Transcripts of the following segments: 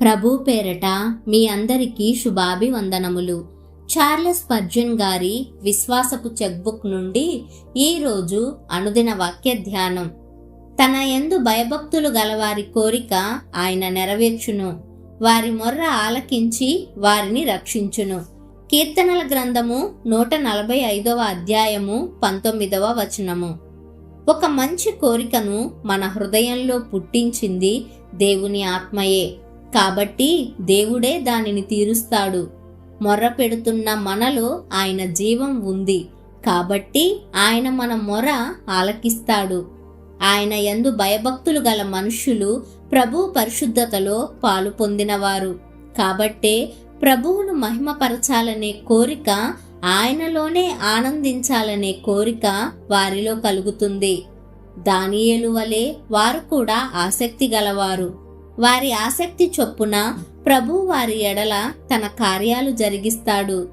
ప్రభు పేరట మీ అందరికీ శుభాభివందనములు. చార్లెస్ పర్జన్ గారి విశ్వాసపు చెక్బుక్ నుండి ఈరోజు అనుదిన వాక్య ధ్యానం. తన ఎందు భయభక్తులు గలవారి కోరిక ఆయన నెరవేర్చును. వారి మొర్ర ఆలకించి వారిని రక్షించును. కీర్తనల గ్రంథము నూట నలభై ఐదవ అధ్యాయము పంతొమ్మిదవ వచనము. ఒక మంచి కోరికను మన హృదయంలో పుట్టించింది దేవుని ఆత్మయే. కాబట్టి దేవుడే దానిని తీరుస్తాడు. మొర్ర పెడుతున్న మనలో ఆయన జీవం ఉంది. కాబట్టి ఆయన మన మొర ఆలకిస్తాడు. ఆయన ఎందు భయభక్తులు గల మనుష్యులు ప్రభు పరిశుద్ధతలో పాలు పొందినవారు. కాబట్టే ప్రభువును మహిమపరచాలనే కోరిక ఆయనలోనే ఆనందించాలనే కోరిక వారిలో కలుగుతుంది. దానియేలు వలె వారు కూడా ఆసక్తి గలవారు. వారి ఆసక్తి చొప్పున ప్రభు వారి ఎడల తన కార్యాలు జరిగిస్తాడు.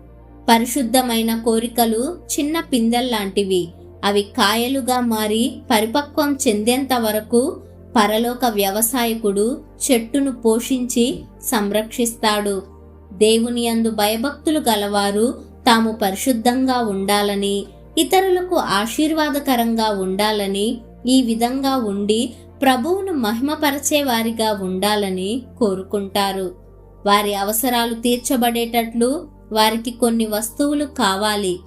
పరిశుద్ధమైన కోరికలు చిన్న పిందెల్లాంటివి అవి కాయలుగా మారి పరిపక్వం చెందేంత వరకు పరలోక వ్యవసాయకుడు చెట్టును పోషించి సంరక్షిస్తాడు. దేవుని అందు భయభక్తులు గలవారు తాము పరిశుద్ధంగా ఉండాలని ఇతరులకు ఆశీర్వాదకరంగా ఉండాలని ఈ విధంగా ఉండి ప్రభువును మహిమపరచేవారిగా ఉండాలని కోరుకుంటారు. వారి అవసరాలు తీర్చబడేటట్లు వారికి కొన్ని వస్తువులు కావాలి.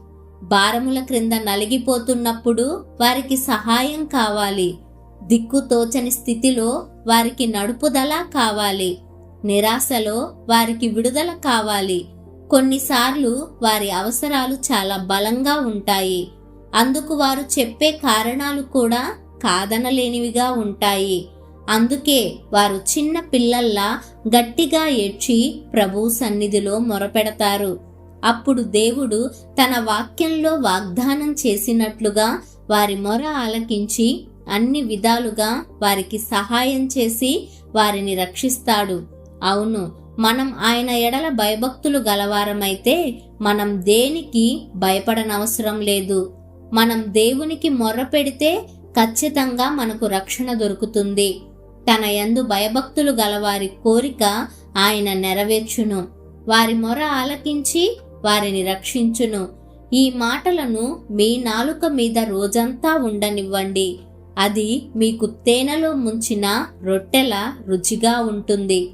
భారముల క్రింద నలిగిపోతున్నప్పుడు వారికి సహాయం కావాలి. దిక్కు తోచని స్థితిలో వారికి నడుపుదల కావాలి. నిరాశలో వారికి విడుదల కావాలి. కొన్నిసార్లు వారి అవసరాలు చాలా బలంగా ఉంటాయి. అందుకు వారు చెప్పే కారణాలు కూడా కాదనలేనివిగా ఉంటాయి. అందుకే వారు చిన్న పిల్లల్లా గట్టిగా ఏడ్చి ప్రభు సన్నిధిలో మొరపెడతారు. అప్పుడు దేవుడు తన వాక్యంలో వాగ్దానం చేసినట్లుగా వారి మొర ఆలకించి అన్ని విధాలుగా వారికి సహాయం చేసి వారిని రక్షిస్తాడు. అవును మనం ఆయన ఎడల భయభక్తులు గలవారమైతే మనం దేనికి భయపడనవసరం లేదు. మనం దేవునికి మొర్ర పెడితే ఖచ్చితంగా మనకు రక్షణ దొరుకుతుంది. తన యందు భయభక్తులు గలవారి కోరిక ఆయన నెరవేర్చును. వారి మొర ఆలకించి వారిని రక్షించును. ఈ మాటలను మీ నాలుక మీద రోజంతా ఉండనివ్వండి. అది మీకు తేనెలో ముంచిన రొట్టెల రుచిగా ఉంటుంది.